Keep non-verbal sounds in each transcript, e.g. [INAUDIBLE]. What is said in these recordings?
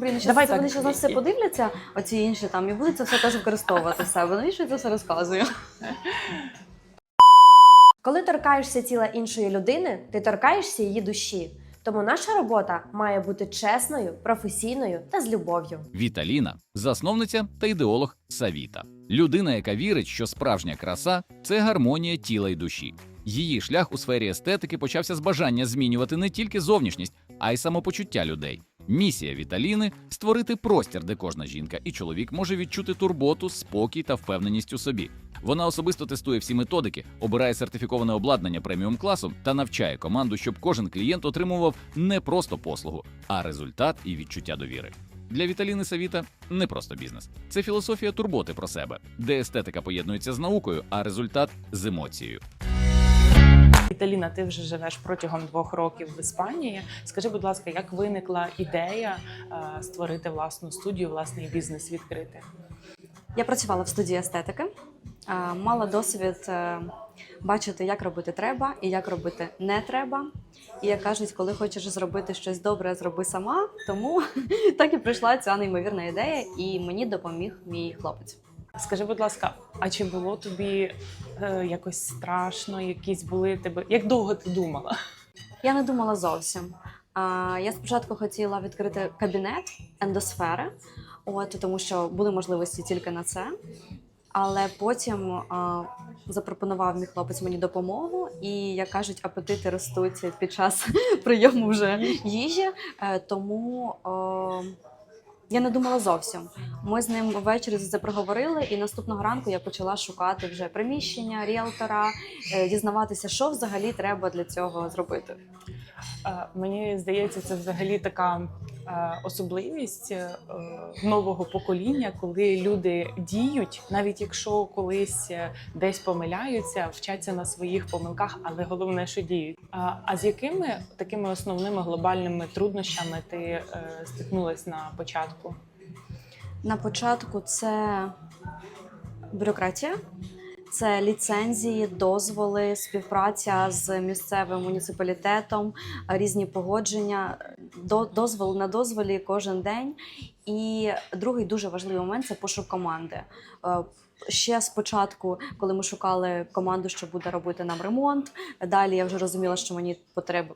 Блін, Давай зараз вони так. ще на все подивляться, оці інші там, і будуть це все теж використовувати в себе. Навіщо я це все розказую? Коли торкаєшся тіла іншої людини, ти торкаєшся її душі. Тому наша робота має бути чесною, професійною та з любов'ю. Віталіна засновниця та ідеолог Савіта, людина, яка вірить, що справжня краса це гармонія тіла й душі. Її шлях у сфері естетики почався з бажання змінювати не тільки зовнішність, а й самопочуття людей. Місія Віталіни створити простір, де кожна жінка і чоловік може відчути турботу, спокій та впевненість у собі. Вона особисто тестує всі методики, обирає сертифіковане обладнання преміум класу та навчає команду, щоб кожен клієнт отримував не просто послугу, а результат і відчуття довіри. Для Віталіни Савіта не просто бізнес, це філософія турботи про себе, де естетика поєднується з наукою, а результат з емоцією. Віталіна, ти вже живеш протягом двох років в Іспанії. Скажи, будь ласка, як виникла ідея е, створити власну студію, власний бізнес відкрити? Я працювала в студії естетики, е, мала досвід е, бачити, як робити треба і як робити не треба. І як кажуть, коли хочеш зробити щось добре, зроби сама. Тому [LAUGHS] так і прийшла ця неймовірна ідея, і мені допоміг мій хлопець. Скажи, будь ласка, а чи було тобі е, якось страшно? Якісь були тебе? Як довго ти думала? Я не думала зовсім. А, Я спочатку хотіла відкрити кабінет ендосфери, от тому що були можливості тільки на це. Але потім а, запропонував мій хлопець мені допомогу, і як кажуть, апетити ростуть під час [LAUGHS] прийому вже їжі. Е, Тому о, я не думала зовсім. Ми з ним ввечері це проговорили, і наступного ранку я почала шукати вже приміщення, ріелтора, е, дізнаватися, що взагалі треба для цього зробити. Е, Мені здається, це взагалі така е, особливість нового покоління, коли люди діють, навіть якщо колись десь помиляються, вчаться на своїх помилках, але головне, що діють. А, з якими такими основними глобальними труднощами ти стикнулась на початку? На початку це бюрократія, це ліцензії, дозволи, співпраця з місцевим муніципалітетом, різні погодження, до- дозвол на дозволі кожен день. І другий дуже важливий момент це пошук команди. Ще спочатку, коли ми шукали команду, що буде робити нам ремонт. Далі я вже розуміла, що мені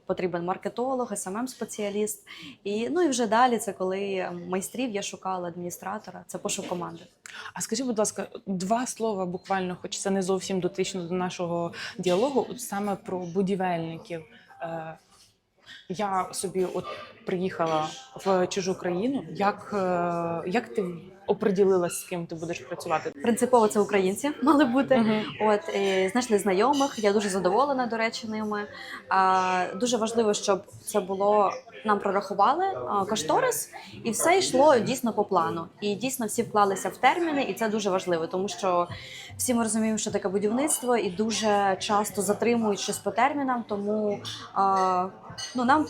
потрібен маркетолог, смм спеціаліст І ну і вже далі це коли майстрів я шукала адміністратора. Це пошук команди. А скажи, будь ласка, два слова буквально, хоч це не зовсім дотично до нашого діалогу, саме про будівельників. Е, Я собі от приїхала в чужу країну. Як, е, як ти оприділилась, з ким ти будеш працювати? Принципово це українці [LAUGHS] мали бути. Мгм. От і знайшли знайомих. Я дуже задоволена, до речі, ними. А, дуже важливо, щоб це було. Нам прорахували а, кошторис, і все йшло дійсно по плану. І дійсно всі вклалися в терміни, і це дуже важливо, тому що всі ми розуміємо, що таке будівництво, і дуже часто затримують щось по термінам. Тому а, ну нам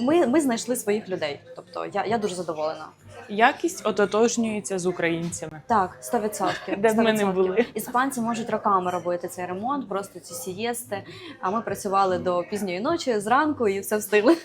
ми, ми знайшли своїх людей. Тобто я, я дуже задоволена. Якість ототожнюється з українцями. Так, 100%. Де б ми не були. Іспанці можуть роками робити цей ремонт, просто ці сієсти. А ми працювали до пізньої ночі, зранку і все встигли.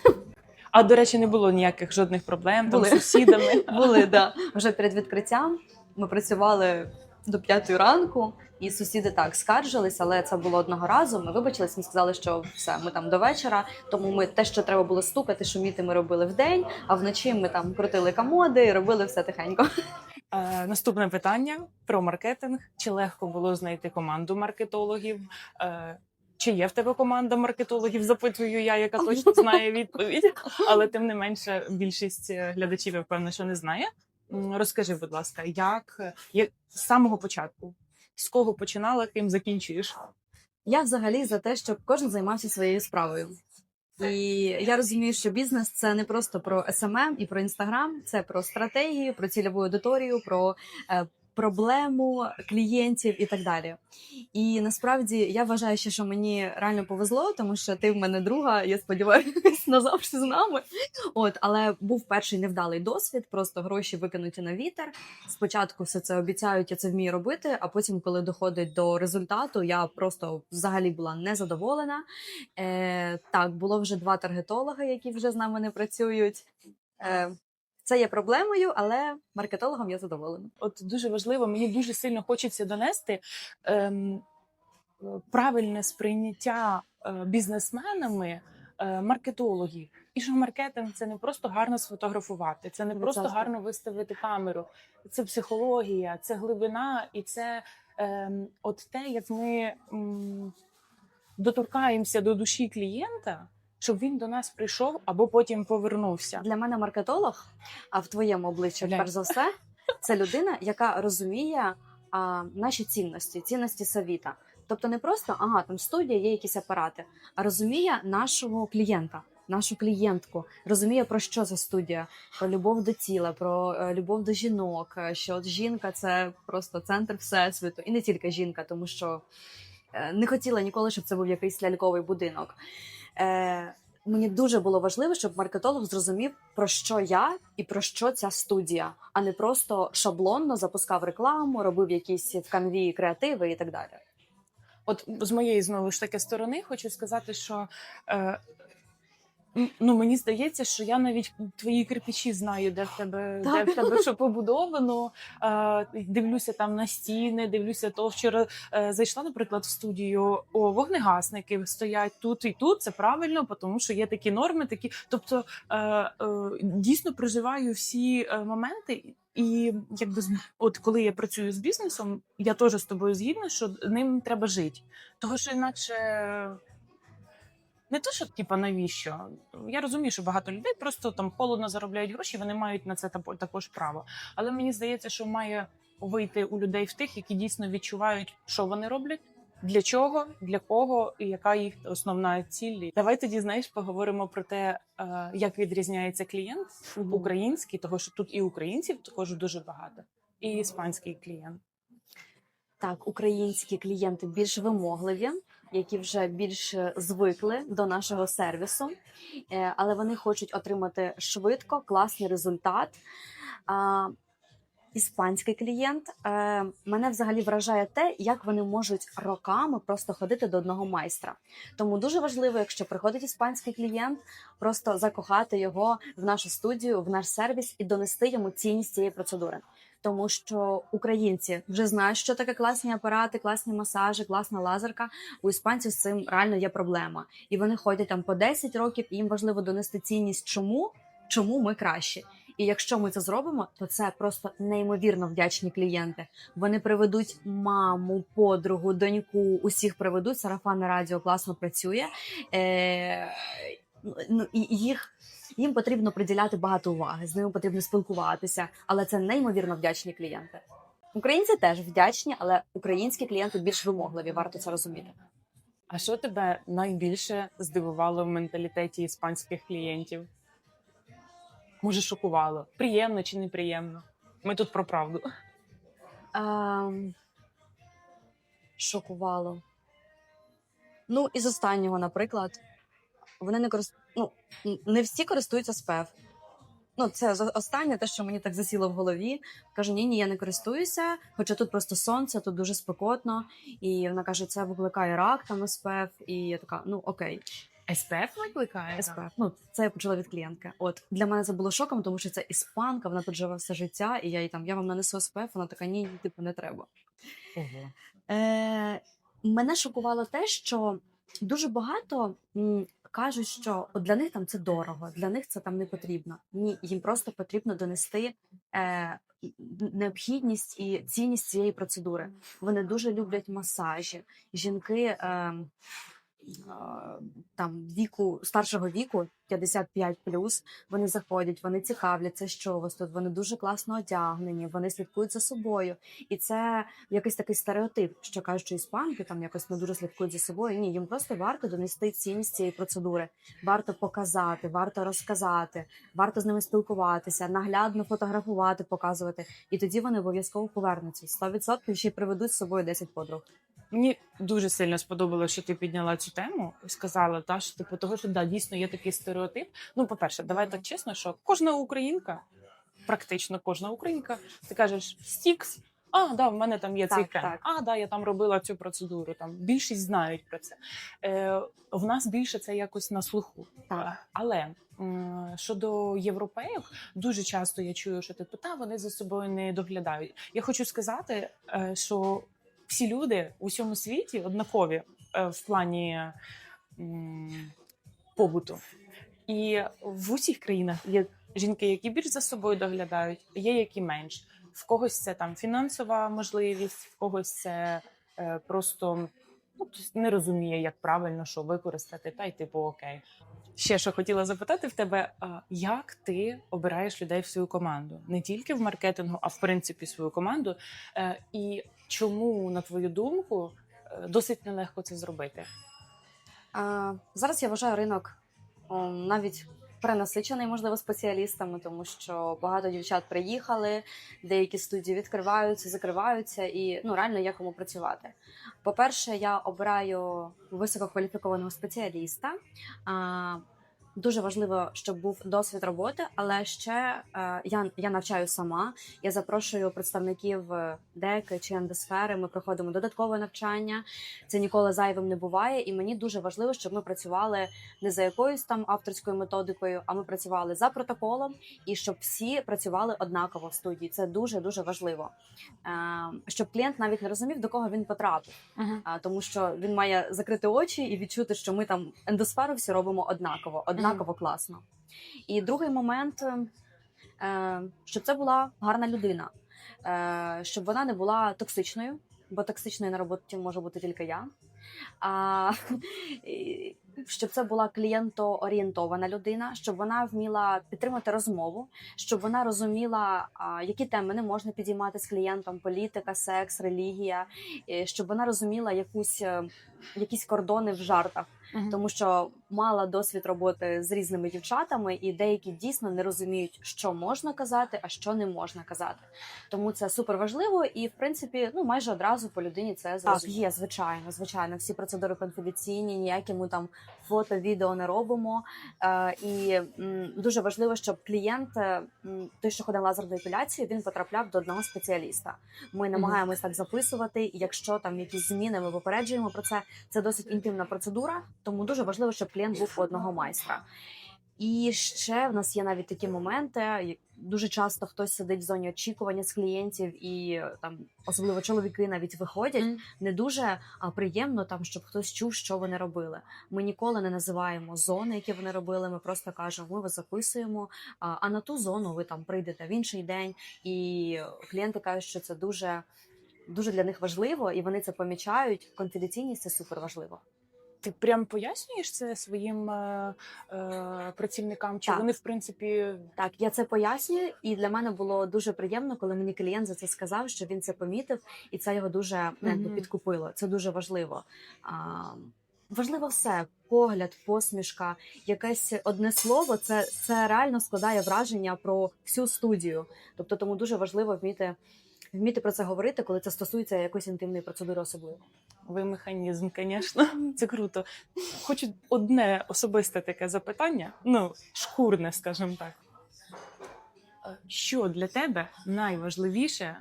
А до речі, не було ніяких жодних проблем там з сусідами. Були да. вже перед відкриттям. Ми працювали до п'ятої ранку, і сусіди так скаржились, але це було одного разу. Ми вибачились, ми сказали, що все, ми там до вечора. Тому ми те, що треба було стукати, шуміти, ми робили вдень, а вночі ми там крутили комоди і робили все тихенько. Е, наступне питання про маркетинг. Чи легко було знайти команду маркетологів? Е, чи є в тебе команда маркетологів? Запитую я, яка точно знає відповідь. Але тим не менше, більшість е, глядачів я впевнена, що не знає. Розкажи, будь ласка, як, як з самого початку? З кого починала, ким закінчуєш? Я взагалі за те, щоб кожен займався своєю справою. І я розумію, що бізнес це не просто про СММ і про інстаграм, це про стратегію, про цільову аудиторію, про е, проблему клієнтів і так далі. І насправді я вважаю, ще, що мені реально повезло, тому що ти в мене друга, я сподіваюся, назавжди з нами. От, але був перший невдалий досвід, просто гроші викинуті на вітер. Спочатку все це обіцяють, я це вмію робити. А потім, коли доходить до результату, я просто взагалі була незадоволена. Е, так, було вже два таргетологи, які вже з нами не працюють. Е, Це є проблемою, але маркетологом я задоволена. От дуже важливо, мені дуже сильно хочеться донести ем, е, правильне сприйняття е, бізнесменами. е, Маркетологів і що маркетинг це не просто гарно сфотографувати, це не просто Відсотки. гарно виставити камеру, це психологія, це глибина, і це ем, от те, як ми м, доторкаємося до душі клієнта, щоб він до нас прийшов або потім повернувся. Для мене маркетолог, а в твоєму обличчі, Глянь. перш за все, це людина, яка розуміє а, наші цінності, цінності Савіта. Тобто не просто ага, там студія, є якісь апарати, а розуміє нашого клієнта, нашу клієнтку, розуміє про що за студія, про любов до тіла, про е, любов до жінок. е, Що от жінка це просто центр всесвіту, і не тільки жінка, тому що е, не хотіла ніколи, щоб це був якийсь ляльковий будинок. Мені дуже було важливо, щоб маркетолог зрозумів, про що я і про що ця студія, а не просто шаблонно запускав рекламу, робив якісь в канві креативи і так далі. От з моєї знову ж таки сторони хочу сказати, що е, ну мені здається, що я навіть твої кирпичі знаю, де в тебе, де в тебе що побудовано. Е, дивлюся там на стіни, дивлюся то. Вчора е, зайшла, наприклад, в студію. О, вогнегасники стоять тут і тут. Це правильно, тому що є такі норми, такі. Тобто е, е, дійсно проживаю всі е, моменти. І якби от коли я працюю з бізнесом, я теж з тобою згідна, що ним треба жити. Того що інакше не то, що типа навіщо. Я розумію, що багато людей просто там холодно заробляють гроші, вони мають на це також право. Але мені здається, що має вийти у людей в тих, які дійсно відчувають, що вони роблять. Для чого, для кого і яка їх основна ціль? Давай тоді знаєш, поговоримо про те, е, як відрізняється клієнт український, того що тут і українців також дуже багато, і іспанський клієнт. Так, українські клієнти більш вимогливі, які вже більш звикли до нашого сервісу, е, але вони хочуть отримати швидко класний результат. Іспанський клієнт е, мене взагалі вражає те, як вони можуть роками просто ходити до одного майстра. Тому дуже важливо, якщо приходить іспанський клієнт, просто закохати його в нашу студію, в наш сервіс і донести йому цінність цієї процедури тому що українці вже знають, що таке класні апарати, класні масажі, класна лазерка. У іспанців з цим реально є проблема, і вони ходять там по 10 років, і їм важливо донести цінність, чому, чому ми кращі. І якщо ми це зробимо, то це просто неймовірно вдячні клієнти. Вони приведуть маму, подругу, доньку, усіх приведуть. Сарафанне радіо класно працює. Е, ну, і їх їм потрібно приділяти багато уваги, з ними потрібно спілкуватися, але це неймовірно вдячні клієнти. Українці теж вдячні, але українські клієнти більш вимогливі, варто це розуміти. А що тебе найбільше здивувало в менталітеті іспанських клієнтів? Може, шокувало? Приємно чи неприємно? Ми тут про правду. Ем, шокувало. Ну, із останнього, наприклад, вони не корист... ну, не всі користуються СПЕФ. Ну, це останнє, те, що мені так засіло в голові. Кажу, ні, ні, я не користуюся, хоча тут просто сонце, тут дуже спекотно. І вона каже, це викликає рак, там СПЕФ. І я така, ну окей, СПФ викликає? СПЕФ. Ну, це я почула від клієнтки. От для мене це було шоком, тому що це іспанка, вона тут живе все життя, і я їй там, я вам нанесу СПЕФ, вона така, ні, ні, типу, не треба. Ого. Е, мене шокувало те, що дуже багато кажуть, що для них там це дорого, для них це там не потрібно. Ні, їм просто потрібно донести е, необхідність і цінність цієї процедури. Вони дуже люблять масажі. Жінки е, там віку старшого віку, 55 вони заходять, вони цікавляться, що у вас тут. Вони дуже класно одягнені, вони слідкують за собою. І це якийсь такий стереотип, що кажуть, що іспанки там якось не дуже слідкують за собою. Ні, їм просто варто донести цінність цієї процедури, варто показати, варто розказати, варто з ними спілкуватися, наглядно фотографувати, показувати. І тоді вони обов'язково повернуться. 100% ще й приведуть з собою 10 подруг. Мені дуже сильно сподобалося, що ти підняла цю тему і сказала, та що типу того, що да, дійсно є такий стереотип. Ну, по-перше, давай так чесно, що кожна українка, практично кожна українка, ти кажеш стікс, А, да, в мене там є цей крем. так. А, да, я там робила цю процедуру. Там більшість знають про це. Е, в нас більше це якось на слуху. Так. Але м, щодо європейок, дуже часто я чую, що типу, та вони за собою не доглядають. Я хочу сказати, е, що всі люди у всьому світі однакові е, в плані побуту. І в усіх країнах є жінки, які більш за собою доглядають, є які менш. В когось це там фінансова можливість, в когось це е, просто ну, не розуміє, як правильно що використати, та й типу окей. Ще що хотіла запитати в тебе, як ти обираєш людей в свою команду? Не тільки в маркетингу, а в принципі свою команду. Е, І чому, на твою думку, е, досить нелегко це зробити? А, зараз я вважаю ринок навіть перенасичений, можливо, спеціалістами, тому що багато дівчат приїхали, деякі студії відкриваються, закриваються, і ну реально є кому працювати. По-перше, я обираю висококваліфікованого спеціаліста. А, Дуже важливо, щоб був досвід роботи, але ще е, я, я навчаю сама. Я запрошую представників е, ДЕК чи ендосфери. Ми проходимо додаткове навчання. Це ніколи зайвим не буває. І мені дуже важливо, щоб ми працювали не за якоюсь там авторською методикою, а ми працювали за протоколом і щоб всі працювали однаково в студії. Це дуже дуже важливо. Е, щоб клієнт навіть не розумів, до кого він потрапив, а, тому що він має закрити очі і відчути, що ми там ендосферу всі робимо однаково, однаково класно. І другий момент, е, щоб це була гарна людина, е, щоб вона не була токсичною, бо токсичною на роботі може бути тільки я. А, [LAUGHS] щоб це була клієнтоорієнтована людина, щоб вона вміла підтримати розмову, щоб вона розуміла, які теми не можна підіймати з клієнтом: політика, секс, релігія, щоб вона розуміла якусь, е, якісь кордони в жартах, тому що мала досвід роботи з різними дівчатами, і деякі дійсно не розуміють, що можна казати, а що не можна казати. Тому це супер важливо, і в принципі, ну майже одразу по людині це зрозуміло. є, звичайно, звичайно. Всі процедури конфіденційні, ніякі ми там фото, відео не робимо. Е, і м, дуже важливо, щоб клієнт, е, м, той, що ходив на лазерну епіляцію, він потрапляв до одного спеціаліста. Ми намагаємось так записувати. І якщо там якісь зміни, ми попереджуємо про це. Це досить інтимна процедура, тому дуже важливо, щоб клієнт був у одного майстра. І ще в нас є навіть такі моменти. Дуже часто хтось сидить в зоні очікування з клієнтів, і там особливо чоловіки навіть виходять. Не дуже а, приємно там, щоб хтось чув, що вони робили. Ми ніколи не називаємо зони, які вони робили. Ми просто кажемо, ми вас записуємо. А, а на ту зону ви там прийдете в інший день. І клієнти кажуть, що це дуже, дуже для них важливо, і вони це помічають. Конфіденційність це супер важливо. Ти прям пояснюєш це своїм е, е, працівникам? Чи Так. вони в принципі Так, я це пояснюю, і для мене було дуже приємно, коли мені клієнт за це сказав, що він це помітив, і це його дуже якби, Мгм. підкупило. Це дуже важливо. А, важливо все: погляд, посмішка, якесь одне слово. Це, це реально складає враження про всю студію. Тобто, тому дуже важливо вміти. Вміти про це говорити, коли це стосується якоїсь інтимної процедури, особливо. ви механізм, звісно, [LAUGHS] це круто. Хочу одне особисте таке запитання, ну шкурне, скажімо так. Е, Що для тебе найважливіше?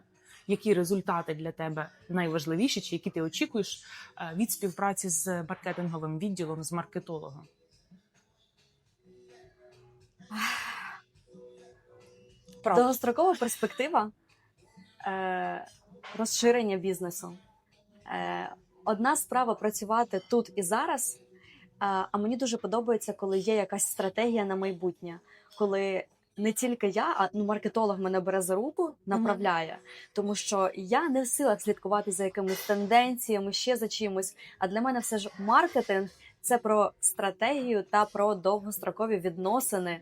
Які результати для тебе найважливіші, чи які ти очікуєш е, від співпраці з маркетинговим відділом, з маркетологом? Правда. Довгострокова перспектива розширення бізнесу. Е, одна справа працювати тут і зараз. А, а мені дуже подобається, коли є якась стратегія на майбутнє, коли не тільки я, а ну, маркетолог мене бере за руку, направляє, тому що я не в силах слідкувати за якимись тенденціями, ще за чимось. А для мене все ж маркетинг це про стратегію та про довгострокові відносини.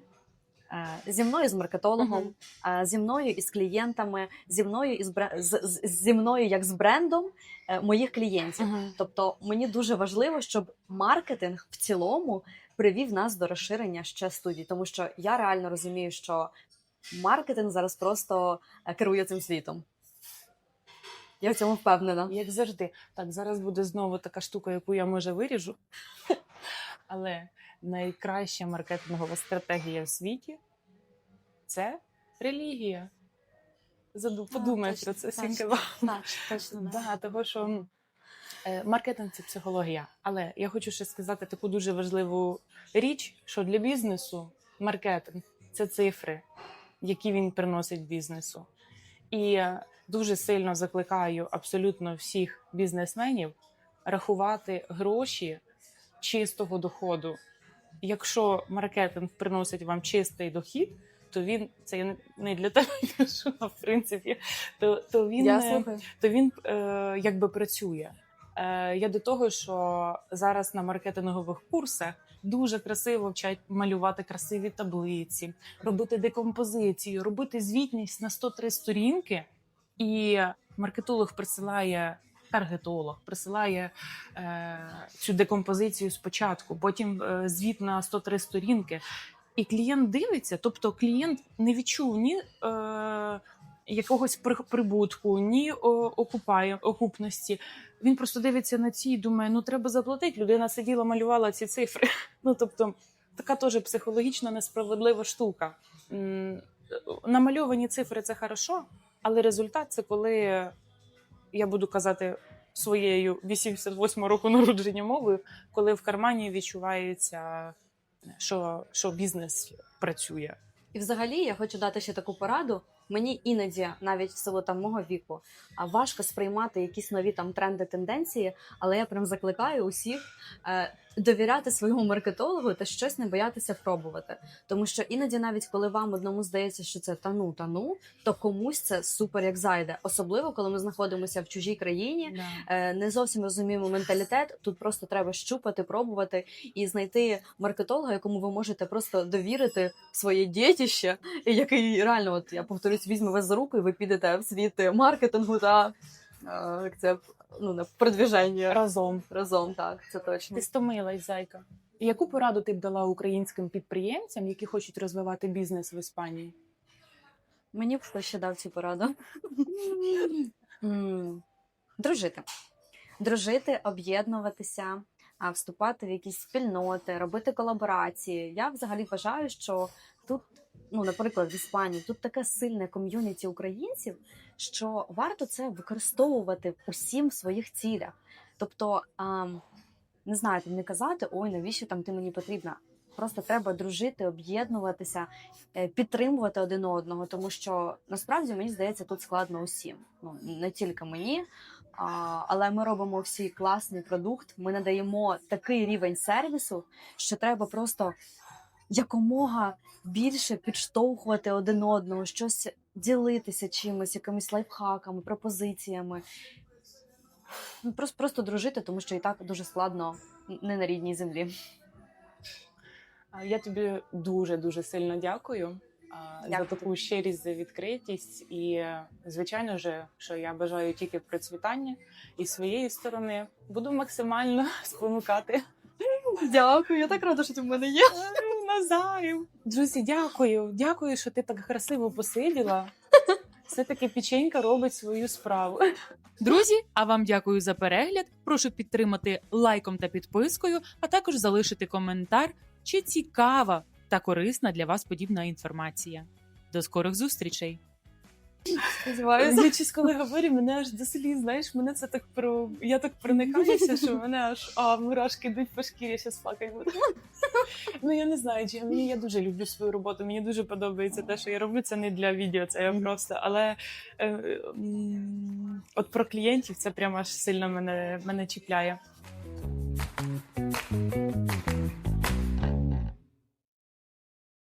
Е, Зі мною з маркетологом, а, зі мною із клієнтами, зі мною із бре- з, з, зі мною як з брендом е, моїх клієнтів. Тобто мені дуже важливо, щоб маркетинг в цілому привів нас до розширення ще студій, тому що я реально розумію, що маркетинг зараз просто е, керує цим світом. Я в цьому впевнена. Як завжди. Так, зараз буде знову така штука, яку я може виріжу. [LAUGHS] Але найкраща маркетингова стратегія в світі це релігія. заду, Так, подумай про це, точно. Сінка. Так, точно. [LAUGHS] да. Да, того, що е, маркетинг це психологія. Але я хочу ще сказати таку дуже важливу річ, що для бізнесу маркетинг це цифри, які він приносить бізнесу. І дуже сильно закликаю абсолютно всіх бізнесменів рахувати гроші чистого доходу. Якщо маркетинг приносить вам чистий дохід, то він це не- для тебе [LAUGHS] а в принципі, то, то він Я е, то він е, якби працює. Е, я до того, що зараз на маркетингових курсах дуже красиво вчать малювати красиві таблиці, робити декомпозицію, робити звітність на 103 сторінки, і маркетолог присилає. Таргетолог присилає е, цю декомпозицію спочатку, потім е, звіт на 103 сторінки. І клієнт дивиться, тобто клієнт не відчув ні е, якогось прибутку, ні окупає, окупності. Він просто дивиться на ці і думає, ну треба заплатити. Людина сиділа, малювала ці цифри. [LAUGHS] Ну тобто, така теж психологічно несправедлива штука. Намальовані цифри це хорошо, але результат це коли я буду казати своєю 88 року народження мовою, коли в кармані відчувається, що, що бізнес працює. І взагалі я хочу дати ще таку пораду. Мені іноді, навіть в силу там мого віку, важко сприймати якісь нові там тренди, тенденції, але я прям закликаю усіх е, довіряти своєму маркетологу та щось не боятися пробувати. Тому що іноді, навіть коли вам одному здається, що це тану тану, то комусь це супер як зайде. Особливо коли ми знаходимося в чужій країні, е, не зовсім розуміємо менталітет. Тут просто треба щупати, пробувати і знайти маркетолога, якому ви можете просто довірити своє дітище, і який реально, от я повторюсь, візьме вас за руку, і ви підете в світ маркетингу та е, як це ну на продвіження Разом. разом. Так, це точно. Ти стомилась, зайка. Яку пораду ти б дала українським підприємцям, які хочуть розвивати бізнес в Іспанії? Мені б хтось ще дав цю пораду. [LAUGHS] Дружити. Дружити, об'єднуватися, а, вступати в якісь спільноти, робити колаборації. Я взагалі вважаю, що тут, ну, наприклад, в Іспанії, тут таке сильне ком'юніті українців, що варто це використовувати усім в своїх цілях. Тобто, а, не знаю, не казати, ой, навіщо там ти мені потрібна. Просто треба дружити, об'єднуватися, е, підтримувати один одного, тому що насправді мені здається, тут складно усім. Ну не тільки мені, а, але ми робимо всі класний продукт. Ми надаємо такий рівень сервісу, що треба просто якомога більше підштовхувати один одного, щось ділитися чимось, якимись лайфхаками, пропозиціями. Ну, Просто, просто дружити, тому що і так дуже складно не на рідній землі. Я тобі дуже дуже сильно дякую. а, За Дякую. таку щирість, за відкритість, і звичайно ж, що я бажаю тільки процвітання і з своєї сторони буду максимально [LAUGHS] спонукати Дякую, я так рада, що ти в мене є. [LAUGHS] Назаєм. Друзі, дякую. Дякую, що ти так красиво посиділа. [LAUGHS] Все-таки печенька робить свою справу. Друзі, а вам дякую за перегляд. Прошу підтримати лайком та підпискою, а також залишити коментар, чи цікава та корисна для вас подібна інформація. До скорих зустрічей! Сподіваюся. Я коли говорю, мене аж до сліз, знаєш, мене це так про. Я так проникаюся, що мене аж а, мурашки йдуть по шкірі, ще плакати буду. Ну я не знаю, чи мені я дуже люблю свою роботу. Мені дуже подобається те, що я роблю. Це не для відео, це я просто. Але е, м, от про клієнтів це прямо аж сильно мене, мене чіпляє.